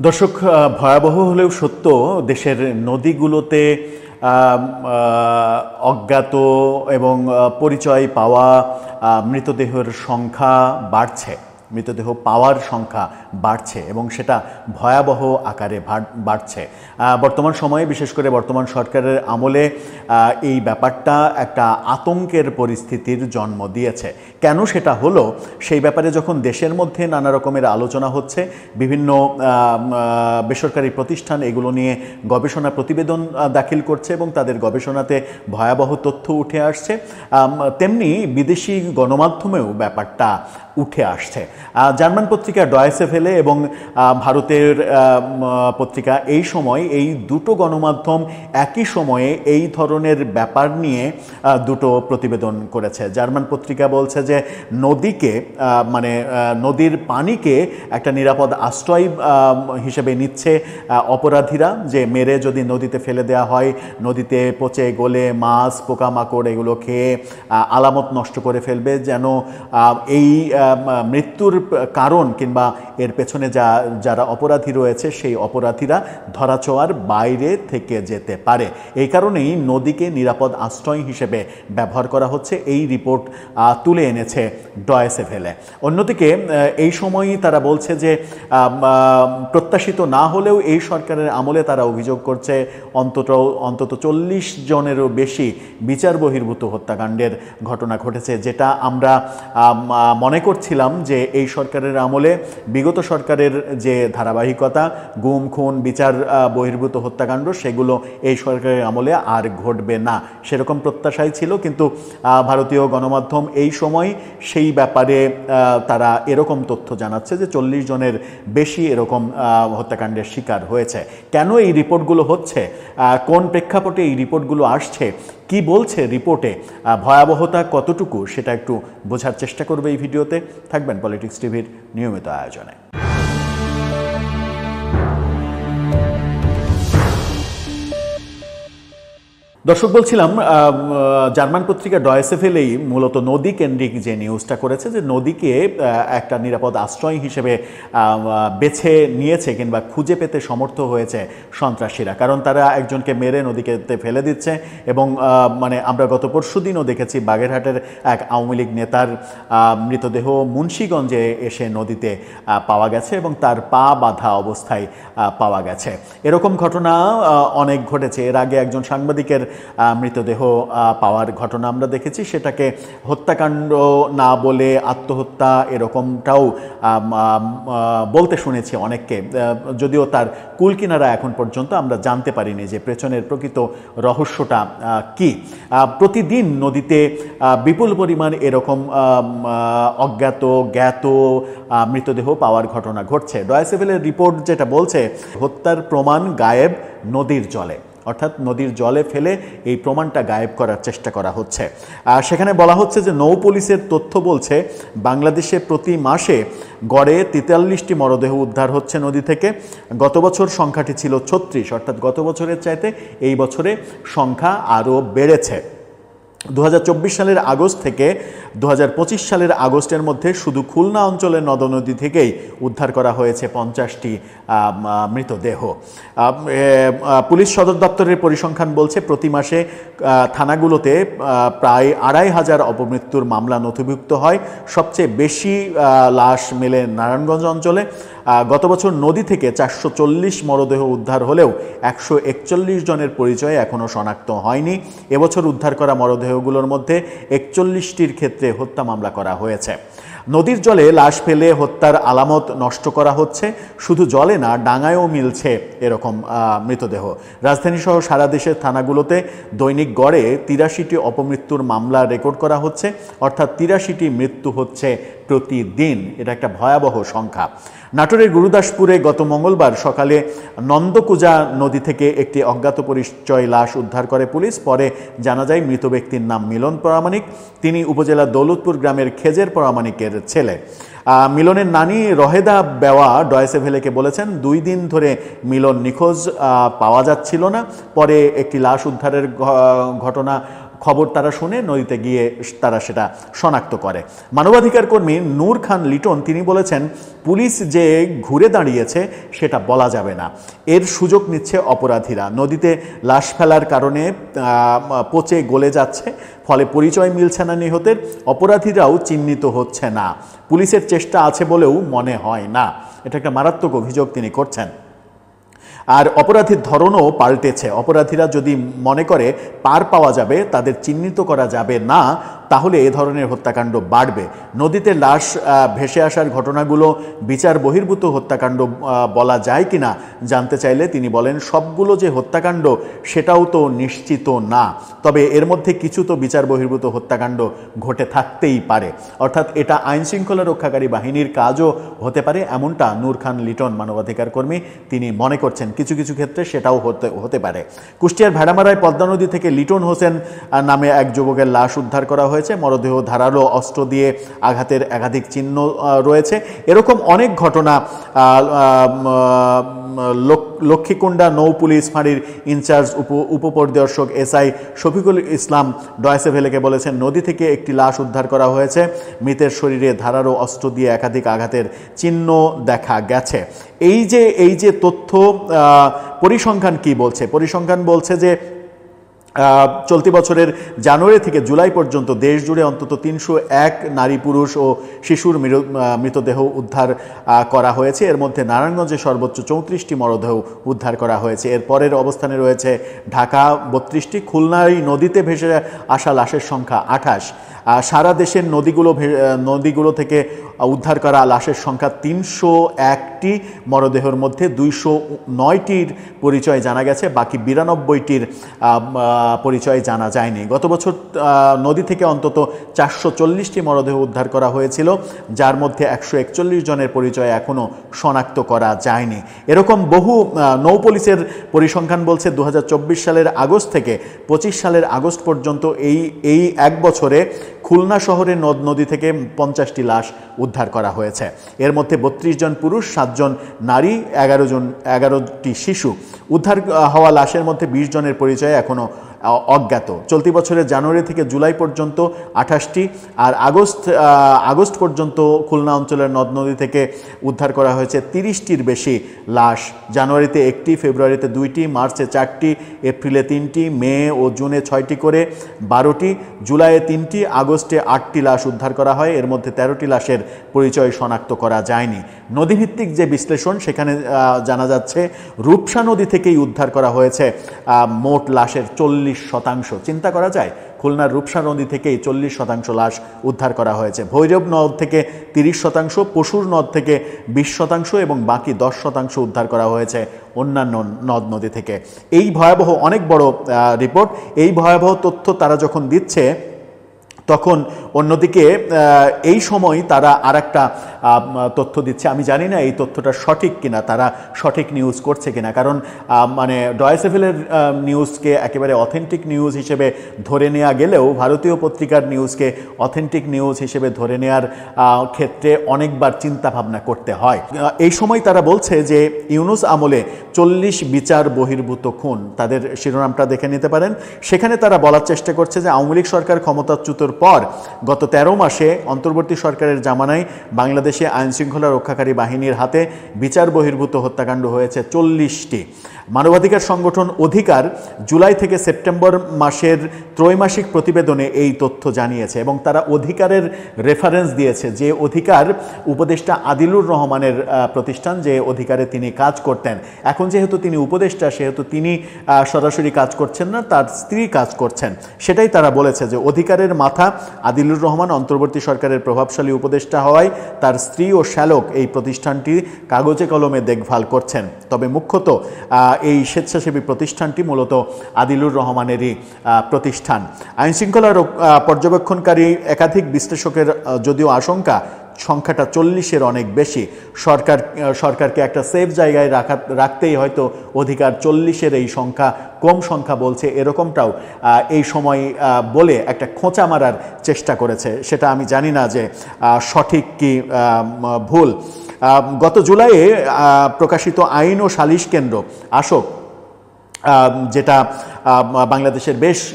দর্শক ভয়াবহ হলেও সত্য দেশের নদীগুলোতে অজ্ঞাত এবং পরিচয় পাওয়া মৃতদেহের সংখ্যা বাড়ছে। মৃতদেহ পাওয়ার সংখ্যা বাড়ছে এবং সেটা ভয়াবহ আকারে বাড়ছে। বর্তমান সময়ে, বিশেষ করে বর্তমান সরকারের আমলে এই ব্যাপারটা একটা আতঙ্কের পরিস্থিতির জন্ম দিয়েছে। কেন সেটা হলো? সেই ব্যাপারে যখন দেশের মধ্যে নানা রকমের আলোচনা হচ্ছে, বিভিন্ন বেসরকারি প্রতিষ্ঠান এগুলো নিয়ে গবেষণা প্রতিবেদন দাখিল করছে এবং তাদের গবেষণাতে ভয়াবহ তথ্য উঠে আসছে। তেমনি বিদেশি গণমাধ্যমেও ব্যাপারটা উঠে আসছে। জার্মান পত্রিকা ডয়েসে ফেলে এবং ভারতের পত্রিকা এই সময় এই দুটো গণমাধ্যম একই সময়ে এই ধরনের ব্যাপার নিয়ে দুটো প্রতিবেদন করেছে। জার্মান পত্রিকা বলছে যে নদীকে মানে নদীর পানিকে একটা নিরাপদ আশ্রয় হিসেবে নিচ্ছে অপরাধীরা যে মেরে যদি নদীতে ফেলে দেওয়া হয় নদীতে পচে গলে মাছ পোকামাকড় এগুলো খেয়ে আলামত নষ্ট করে ফেলবে যেন এই আহ, মৃত্যুর কারণ কিংবা এর পেছনে যা, যারা অপরাধী রয়েছে, সেই অপরাধীরা ধরাছোঁয়ার বাইরে থেকে যেতে পারে। এই কারণেই নদীকে নিরাপদ আশ্রয় হিসেবে ব্যবহার করা হচ্ছে, এই রিপোর্ট তুলে এনেছে ডয়েসে ফেলে অন্যদিকে এই সময়ই তারা বলছে যে প্রত্যাশিত না হলেও এই সরকারের আমলে তারা অভিযোগ করছে, অন্তত অন্তত চল্লিশ জনেরও বেশি বিচার বহির্ভূত হত্যাকাণ্ডের ঘটনা ঘটেছে, যেটা আমরা মনে করছিলাম যে এই সরকারের আমলে, বিগত সরকারের যে ধারাবাহিকতা, গুম, খুন, বিচার বহির্ভূত হত্যাকাণ্ড, সেগুলো এই সরকারের আমলে আর ঘটবে না। সেরকম প্রত্যাশাই ছিল, কিন্তু ভারতীয় গণমাধ্যম এই সময় সেই ব্যাপারে তারা এরকম তথ্য জানাচ্ছে যে চল্লিশ জনের বেশি এরকম হত্যাকাণ্ডের শিকার হয়েছে। কেন এই রিপোর্টগুলো হচ্ছে? কোন প্রেক্ষাপটে এই রিপোর্টগুলো আসছে? কি বলছে রিপোর্টে? ভয়াবহতা কতটুকু? সেটা একটু বোঝার চেষ্টা করবে এই ভিডিওতে। থাকবেন পলিটিক্স টিভির নিয়মিত আয়োজনে। দর্শক, বলছিলাম জার্মান পত্রিকা ডয়েসেফেলেই মূলত নদী কেন্দ্রিক যে নিউজটা করেছে যে নদীকে একটা নিরাপদ আশ্রয় হিসেবে বেছে নিয়েছে কিংবা খুঁজে পেতে সমর্থ হয়েছে সন্ত্রাসীরা। কারণ তারা একজনকে মেরে নদীকে ফেলে দিচ্ছে এবং মানে আমরা গত পরশু দিনও দেখেছি বাগেরহাটের এক আওয়ামী লীগ নেতার মৃতদেহ মুন্সীগঞ্জে এসে নদীতে পাওয়া গেছে এবং তার পা বাঁধা অবস্থায় পাওয়া গেছে। এরকম ঘটনা অনেক ঘটেছে। এর আগে একজন সাংবাদিকের মৃতদেহ পাওয়ার ঘটনা আমরা দেখেছি। সেটাকে হত্যাকাণ্ড না বলে আত্মহত্যা এরকমটাও বলতে শুনেছি অনেককে। যদিও তার কুলকিনারা এখন পর্যন্ত আমরা জানতে পারিনি যে পেছনের প্রকৃত রহস্যটা কি। প্রতিদিন নদীতে বিপুল পরিমাণ এরকম অজ্ঞাত, জ্ঞাত মৃতদেহ পাওয়ার ঘটনা ঘটছে। ডয়াসেভেলের রিপোর্ট যেটা বলছে, হত্যার প্রমাণ গায়েব নদীর জলে। অর্থাৎ নদীর জলে ফেলে এই প্রমাণটা গায়েব করার চেষ্টা করা হচ্ছে। আর সেখানে বলা হচ্ছে যে নৌ পুলিশের তথ্য বলছে, বাংলাদেশে প্রতি মাসে গড়ে তেতাল্লিশটি মরদেহ উদ্ধার হচ্ছে নদী থেকে। গত বছর সংখ্যাটি ছিল ছত্রিশ, অর্থাৎ গত বছরের চাইতে এই বছরে সংখ্যা আরও বেড়েছে। দু হাজার চব্বিশ সালের আগস্ট থেকে দু হাজার পঁচিশ সালের আগস্টের মধ্যে শুধু খুলনা অঞ্চলের নদনদী থেকেই উদ্ধার করা হয়েছে পঞ্চাশটি মৃতদেহ। পুলিশ সদর দপ্তরের পরিসংখ্যান বলছে, প্রতি মাসে থানাগুলোতে প্রায় আড়াই হাজার অপমৃত্যুর মামলা নথিভুক্ত হয়। সবচেয়ে বেশি লাশ মেলে নারায়ণগঞ্জ অঞ্চলে। গত বছর নদী থেকে চারশো চল্লিশ মরদেহ উদ্ধার হলেও একশো একচল্লিশ জনের পরিচয় এখনও শনাক্ত হয়নি। এবছর উদ্ধার করা মরদেহগুলোর মধ্যে একচল্লিশটির ক্ষেত্রে হত্যা মামলা করা হয়েছে। নদীর জলে লাশ ফেলে হত্যার আলামত নষ্ট করা হচ্ছে। শুধু জলে না, ডাঙায়ও মিলছে এরকম মৃতদেহ। রাজধানী সহ সারা দেশের থানাগুলোতে দৈনিক গড়ে তিরাশিটি অপমৃত্যুর মামলা রেকর্ড করা হচ্ছে। অর্থাৎ তিরাশিটি মৃত্যু হচ্ছে প্রতিদিন। এটা একটা ভয়াবহ সংখ্যা। নাটোরের গুরুদাসপুরে গত মঙ্গলবার সকালে নন্দকুজা নদী থেকে একটি অজ্ঞাত পরিচয় লাশ উদ্ধার করে পুলিশ। পরে জানা যায়, মৃত ব্যক্তির নাম মিলন পরামানিক তিনি উপজেলা দৌলতপুর গ্রামের খেজের পরামানিকের ছেলে। মিলনের নানি রহেদা বেওয়া ডয়েসেভেলেকে বলেছেন, দুই দিন ধরে মিলন নিখোঁজ পাওয়া যাচ্ছিল না। পরে একটি লাশ উদ্ধারের ঘটনা খবর তারা শুনে, নদীতে গিয়ে তারা সেটা শনাক্ত করে। মানবাধিকার কর্মী নূর খান লিটন তিনি বলেছেন, পুলিশ যে ঘুরে দাঁড়িয়েছে, সেটা বলা যাবে না। এর সুযোগ নিচ্ছে অপরাধীরা। নদীতে লাশ ফেলার কারণে পচে গলে যাচ্ছে, ফলে পরিচয় মিলছে না নিহতের। অপরাধীরাও চিহ্নিত হচ্ছে না। পুলিশের চেষ্টা আছে বলেও মনে হয় না। এটা একটা মারাত্মক অভিযোগ তিনি করছেন। আর অপরাধীর ধরনও পাল্টেছে। অপরাধীরা যদি মনে করে পার পাওয়া যাবে, তাদের চিহ্নিত করা যাবে না। তাহলে এ ধরনের হত্যাকাণ্ড বাড়বে। নদীতে লাশ ভেসে আসার ঘটনাগুলো বিচার বহির্ভূত হত্যাকাণ্ড বলা যায় কিনা জানতে চাইলে তিনি বলেন, সবগুলো যে হত্যাকাণ্ড, সেটাও তো নিশ্চিত না। তবে এর মধ্যে কিছু তো বিচার বহির্ভূত হত্যাকাণ্ড ঘটে থাকতেই পারে। অর্থাৎ এটা আইন শৃঙ্খলা রক্ষাকারী বাহিনীর কাজও হতে পারে, এমনটা নূর খান লিটন মানবাধিকার কর্মী তিনি মনে করছেন। কিছু কিছু ক্ষেত্রে সেটাও হতে হতে পারে। কুষ্টিয়ার ভেড়ামারায় পদ্মা নদী থেকে লিটন হোসেন নামে এক যুবকের লাশ উদ্ধার করা হয়েছে। মরদেহ ধারালো অস্ত্র দিয়ে আঘাতের একাধিক চিহ্ন রয়েছে। এরকম অনেক ঘটনা লক্ষ্মীকুণ্ডা নৌ পুলিশ ফাঁড়ির ইনচার্জ উপ, উপপরিদর্শক এসআই শফিকুল ইসলাম ডয়েসেভেলেকে বলেছেন, নদী থেকে একটি লাশ উদ্ধার করা হয়েছে। মৃতের শরীরে ধারালো অস্ত্র দিয়ে একাধিক আঘাতের চিহ্ন দেখা গেছে। এই যে এই যে তথ্য পরিসংখ্যান কি বলছে? পরিসংখ্যান বলছে যে চলতি বছরের জানুয়ারি থেকে জুলাই পর্যন্ত দেশ জুড়ে অন্তত তিনশো এক নারী, পুরুষ ও শিশুর মৃত- মৃতদেহ উদ্ধার করা হয়েছে। এর মধ্যে নারায়ণগঞ্জে সর্বোচ্চ চৌত্রিশটি মরদেহ উদ্ধার করা হয়েছে। এর পরের অবস্থানে রয়েছে ঢাকা, বত্রিশটি, খুলনায় নদীতে ভেসে আসা লাশের সংখ্যা আঠাশ। সারা দেশের নদীগুলো নদীগুলো থেকে উদ্ধার করা লাশের সংখ্যা তিনশো একটি, মরদেহের মধ্যে দুইশো নয়টির পরিচয় জানা গেছে, বাকি বিরানব্বইটির পরিচয় জানা যায়নি। গত বছর নদী থেকে অন্তত চারশো চল্লিশটি মরদেহ উদ্ধার করা হয়েছিল, যার মধ্যে একশো একচল্লিশ জনের পরিচয় এখনও শনাক্ত করা যায়নি। এরকম বহু নৌ পুলিশের পরিসংখ্যান বলছে দু হাজার চব্বিশ সালের আগস্ট থেকে পঁচিশ সালের আগস্ট পর্যন্ত এই এই এক বছরে খুলনা শহরে নদ নদী থেকে পঞ্চাশটি লাশ উদ্ধার করা হয়েছে। এর মধ্যে বত্রিশ জন পুরুষ সাতজন নারী, এগারো জন, এগারোটি শিশু। উদ্ধার হওয়া লাশের মধ্যে বিশ জনের পরিচয় এখনও অজ্ঞাত। চলতি বছরের জানুয়ারি থেকে জুলাই পর্যন্ত আঠাশটি আর আগস্ট আগস্ট পর্যন্ত খুলনা অঞ্চলের নদ নদী থেকে উদ্ধার করা হয়েছে তিরিশটির বেশি লাশ। জানুয়ারিতে একটি, ফেব্রুয়ারিতে দুইটি, মার্চে চারটি, এপ্রিলে তিনটি, মে ও জুনে ছয়টি করে বারোটি, জুলাইয়ে তিনটি, আগস্টে আটটি লাশ উদ্ধার করা হয়। এর মধ্যে তেরোটি লাশের পরিচয় শনাক্ত করা যায়নি। নদীভিত্তিক যে বিশ্লেষণ, সেখানে জানা যাচ্ছে, রূপসা নদী থেকেই উদ্ধার করা হয়েছে মোট লাশের চল্লিশ শতাংশ। চিন্তা করা যায়, খুলনার রূপসা নদী থেকে চল্লিশ শতাংশ লাশ উদ্ধার করা হয়েছে। ভৈরব নদ থেকে তিরিশ শতাংশ, পশুর নদ থেকে বিশ শতাংশ এবং বাকি দশ শতাংশ উদ্ধার করা হয়েছে অন্যান্য নদ নদী থেকে। এই ভয়াবহ অনেক বড় রিপোর্ট। এই ভয়াবহ তথ্য তারা যখন দিচ্ছে তখন অন্যদিকে এই সময় তারা আর একটা তথ্য দিচ্ছে। আমি জানি না এই তথ্যটা সঠিক কিনা, তারা সঠিক নিউজ করছে কিনা। কারণ মানে ডয়েসেফেলের নিউজকে একেবারে অথেন্টিক নিউজ হিসেবে ধরে নেওয়া গেলেও, ভারতীয় পত্রিকার নিউজকে অথেন্টিক নিউজ হিসেবে ধরে নেওয়ার ক্ষেত্রে অনেকবার চিন্তা ভাবনা করতে হয়। এই সময় তারা বলছে যে, ইউনুস আমলে চল্লিশ বিচার বহির্ভূত খুন। তাদের শিরোনামটা দেখে নিতে পারেন। সেখানে তারা বলার চেষ্টা করছে যে আওয়ামী লীগ সরকার ক্ষমতাচ্যুতর পর গত তেরো মাসে অন্তর্বর্তী সরকারের জামানায় বাংলাদেশে আইনশৃঙ্খলা রক্ষাকারী বাহিনীর হাতে বিচার বহির্ভূত হত্যাকাণ্ড হয়েছে চল্লিশটি। মানবাধিকার সংগঠন অধিকার জুলাই থেকে সেপ্টেম্বর মাসের ত্রৈমাসিক প্রতিবেদনে এই তথ্য জানিয়েছে এবং তারা অধিকারের রেফারেন্স দিয়েছে যে অধিকার উপদেষ্টা আদিলুর রহমানের প্রতিষ্ঠান যে অধিকারে তিনি কাজ করতেন। এখন যেহেতু তিনি উপদেষ্টা, সেহেতু তিনি সরাসরি কাজ করছেন না, তার স্ত্রী কাজ করছেন। সেটাই তারা বলেছে যে অধিকারের মাথা আদিলুর রহমান অন্তর্বর্তী সরকারের প্রভাবশালী উপদেষ্টা হওয়ায় তার স্ত্রী ও শ্যালক এই প্রতিষ্ঠানটি কাগজে কলমে দেখভাল করছেন। তবে মুখ্যত এই স্বেচ্ছাসেবী প্রতিষ্ঠানটি মূলত আদিলুর রহমানেরই প্রতিষ্ঠান। আইনশৃঙ্খলা পর্যবেক্ষণকারী একাধিক বিশ্লেষকের যদিও আশঙ্কা সংখ্যাটা চল্লিশের অনেক বেশি। সরকার, সরকারকে একটা সেফ জায়গায় রাখা, রাখতেই হয়তো অধিকার চল্লিশের এই সংখ্যা, কম সংখ্যা বলছে এরকমটাও এই সময় বলে একটা খোঁচা মারার চেষ্টা করেছে। সেটা আমি জানি না যে সঠিক কি ভুল। গত জুলাইয়ে প্রকাশিত আইন ও সালিশ কেন্দ্র আসক যেটা বাংলাদেশের বেশ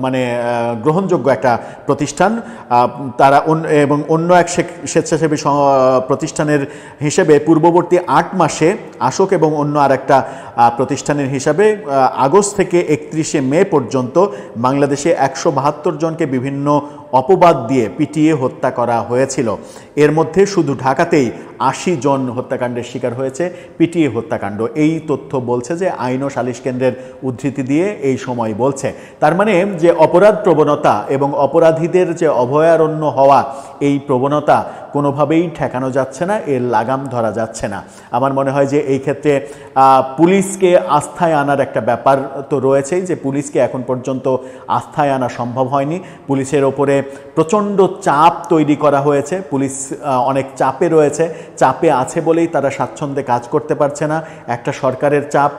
মানে গ্রহণযোগ্য একটা প্রতিষ্ঠান। তারা এবং অন্য এক স্বে- স্বেচ্ছাসেবী প্রতিষ্ঠানের হিসেবে পূর্ববর্তী আট মাসে আশোক এবং অন্য আর একটা প্রতিষ্ঠানের হিসাবে আগস্ট থেকে একত্রিশে মে পর্যন্ত বাংলাদেশে একশো বাহাত্তর জনকে বিভিন্ন অপবাদ দিয়ে পিটিয়ে হত্যা করা হয়েছিল। এর মধ্যে শুধু ঢাকাতেই আশি জন হত্যাকাণ্ডের শিকার হয়েছে, পিটিয়ে হত্যাকাণ্ড। এই তথ্য বলছে যে আইন ও সালিশ কেন্দ্রের উদ্ধৃতি দিয়ে এই সময় বলছে। তার মানে যে অপরাধ প্রবণতা এবং অপরাধীদের যে অভয়ারণ্য হওয়া, এই প্রবণতা কোনোভাবেই ঠেকানো যাচ্ছে না, এর লাগাম ধরা যাচ্ছে না। আমার মনে হয় যে এই ক্ষেত্রে পুলিশকে আস্থায় আনার একটা ব্যাপার তো রয়েছেই যে পুলিশকে এখন পর্যন্ত আস্থায় আনা সম্ভব হয়নি। পুলিশের ওপরে প্রচণ্ড চাপ তৈরি করা হয়েছে। পুলিশ অনেক চাপে রয়েছে। চাপে আছে বলেই তারা স্বাচ্ছন্দ্যে কাজ করতে পারছে না। একটা সরকারের চাপ।